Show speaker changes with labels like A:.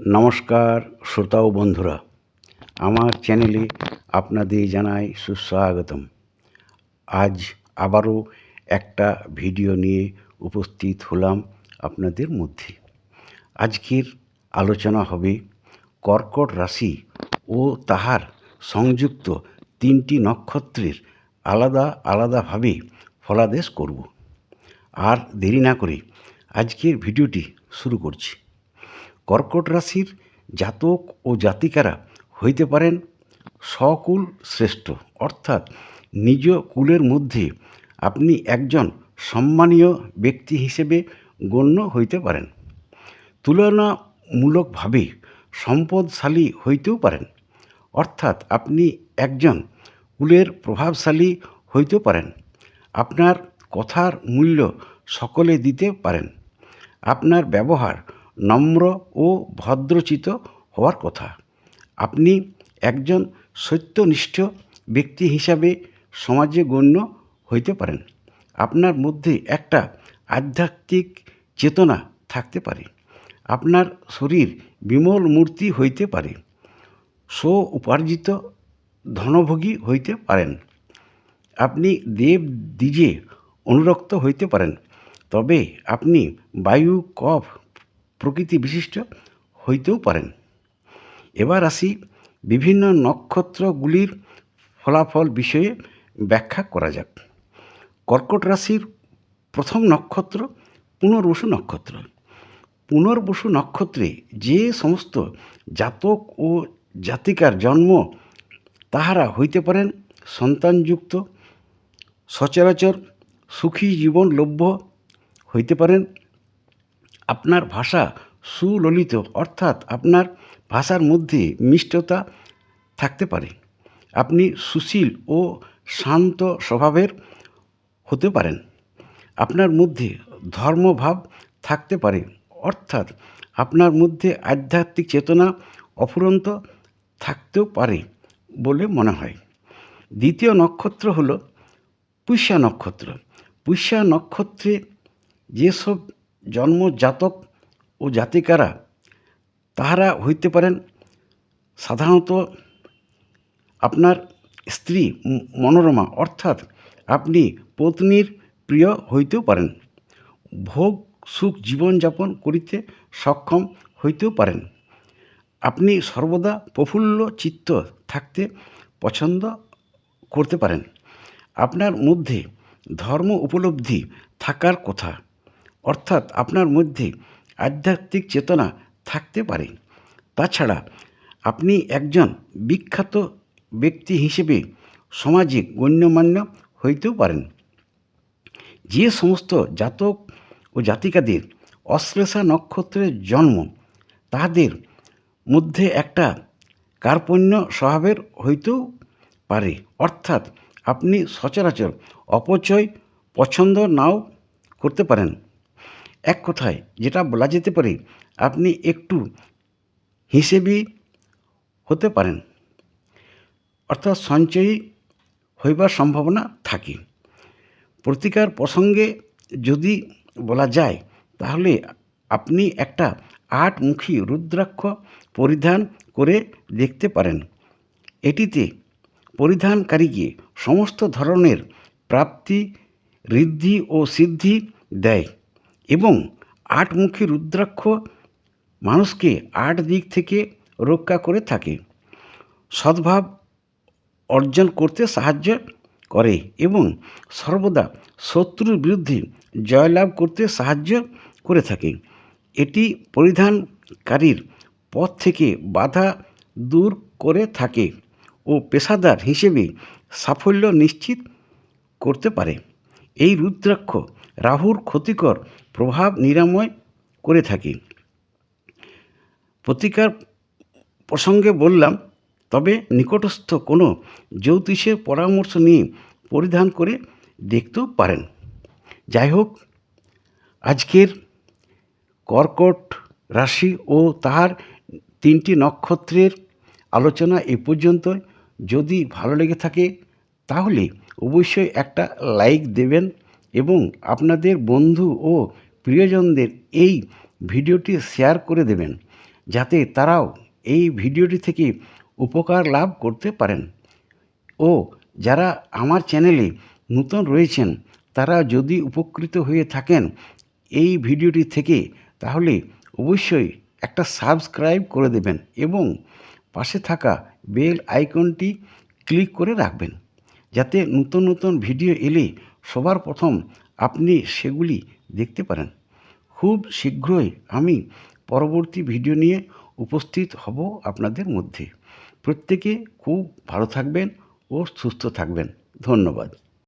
A: নমস্কার শ্রোতা ও বন্ধুরা। আমার চ্যানেলে আপনাদের জানাই সুস্বাগতম। আজ আবারও একটা ভিডিও নিয়ে উপস্থিত হলাম আপনাদের মধ্যে। আজকের আলোচনা হবে কর্কট রাশি ও তাহার সংযুক্ত তিনটি নক্ষত্রের আলাদা আলাদাভাবে ফলাদেশ করব। আর দেরি না করে আজকের ভিডিওটি শুরু করছি। কর্কট রাশির জাতক ও জাতিকারা হইতে পারেন স্বকুল শ্রেষ্ঠ। অর্থাৎ নিজ কুলের মধ্যে আপনি একজন সম্মানীয় ব্যক্তি হিসেবে গণ্য হইতে পারেন। তুলনামূলকভাবে সম্পদশালী হইতেও পারেন। অর্থাৎ আপনি একজন কুলের প্রভাবশালী হইতেও পারেন। আপনার কথার মূল্য সকলে দিতে পারেন। আপনার ব্যবহার নম্র ও ভদ্রচিত হওয়ার কথা। আপনি একজন সত্যনিষ্ঠ ব্যক্তি হিসাবে সমাজে গণ্য হইতে পারেন। আপনার মধ্যে একটা আধ্যাত্মিক চেতনা থাকতে পারে। আপনার শরীর বিমল মূর্তি হইতে পারে। স্ব উপার্জিত ধনভোগী হইতে পারেন। আপনি দেব দ্বিজে অনুরক্ত হইতে পারেন। তবে আপনি বায়ু, কফ প্রকৃতি বিশিষ্ট হইতেও পারেন। এবার আসি বিভিন্ন নক্ষত্রগুলির ফলাফল বিষয়ে ব্যাখ্যা করা যাক। কর্কট রাশির প্রথম নক্ষত্র পুনর্বসু নক্ষত্র। পুনর্বসু নক্ষত্রে যে সমস্ত জাতক ও জাতিকার জন্ম তাহারা হইতে পারেন সন্তানযুক্ত, সচরাচর সুখী জীবন লভ্য হইতে পারেন। আপনার ভাষা সুললিত, অর্থাৎ আপনার ভাষার মধ্যে মিষ্টতা থাকতে পারে। আপনি সুশীল ও শান্ত স্বভাবের হতে পারেন। আপনার মধ্যে ধর্মভাব থাকতে পারে, অর্থাৎ আপনার মধ্যে আধ্যাত্মিক চেতনা অফুরন্ত থাকতেও পারে বলে মনে হয়। দ্বিতীয় নক্ষত্র হল পুষ্যা নক্ষত্র। পুষ্যা নক্ষত্রে যেসব জন্মজাতক ও জাতিকারা তাহারা হইতে পারেন সাধারণত আপনার স্ত্রী মনোরমা, অর্থাৎ আপনি পত্নীর প্রিয় হইতেও পারেন। ভোগ, সুখ, জীবনযাপন করিতে সক্ষম হইতেও পারেন। আপনি সর্বদা প্রফুল্ল চিত্ত থাকতে পছন্দ করতে পারেন। আপনার মধ্যে ধর্ম উপলব্ধি থাকার কথা। অর্থাৎ আপনার মধ্যে আধ্যাত্মিক চেতনা থাকতে পারে। তাছাড়া আপনি একজন বিখ্যাত ব্যক্তি হিসেবে সমাজে গণ্যমান্য হইতেও পারেন। যে সমস্ত জাতক ও জাতিকাদের অশ্লেষা নক্ষত্রের জন্ম তাহাদের মধ্যে একটা কার্পণ্য স্বভাবের হইতেও পারে। অর্থাৎ আপনি সচরাচর অপচয় পছন্দ নাও করতে পারেন। এক কথায় যেটা বলা যেতে পারে, আপনি একটু হিসেবি হতে পারেন। অর্থাৎ সঞ্চয়ী হইবার সম্ভাবনা থাকে। প্রতিকার প্রসঙ্গে যদি বলা যায়, তাহলে আপনি একটা আটমুখী রুদ্রাক্ষ পরিধান করে দেখতে পারেন। এটিতে পরিধানকারীকে সমস্ত ধরনের প্রাপ্তি, ঋদ্ধি ও সিদ্ধি দেয়। এবং আটমুখী রুদ্রাক্ষ মানুষকে আট দিক থেকে রক্ষা করে থাকে। সদ্ভাব অর্জন করতে সাহায্য করে এবং সর্বদা শত্রুর বিরুদ্ধে জয়লাভ করতে সাহায্য করে থাকে। এটি পরিধানকারীর পথ থেকে বাধা দূর করে থাকে ও পেশাদার হিসেবে সাফল্য নিশ্চিত করতে পারে। এই রুদ্রাক্ষ রাহুর ক্ষতিকর প্রভাব নিরাময় করে থাকি। প্রতিকার প্রসঙ্গে বললাম, তবে নিকটস্থ কোনো জ্যোতিষের পরামর্শ নিয়ে পরিধান করে দেখতেও পারেন। যাই হোক, আজকের কর্কট রাশি ও তাহার তিনটি নক্ষত্রের আলোচনা এ পর্যন্ত যদি ভালো লেগে থাকে, তাহলে অবশ্যই একটা লাইক দেবেন এবং আপনাদের বন্ধু ও প্রিয়জনদের এই ভিডিওটি শেয়ার করে দেবেন, যাতে তারাও এই ভিডিওটি থেকে উপকার লাভ করতে পারেন। ও যারা আমার চ্যানেলে নতুন রয়েছেন, তারা যদি উপকৃত হয়ে থাকেন এই ভিডিওটি থেকে, তাহলে অবশ্যই একটা সাবস্ক্রাইব করে দেবেন এবং পাশে থাকা বেল আইকনটি ক্লিক করে রাখবেন, যাতে নতুন নতুন ভিডিও এলে সবার প্রথম আপনি সেগুলি দেখতে পারেন। খুব শীঘ্রই আমি পরবর্তী ভিডিও নিয়ে উপস্থিত হব আপনাদের মধ্যে। প্রত্যেকে খুব ভালো থাকবেন ও সুস্থ থাকবেন। ধন্যবাদ।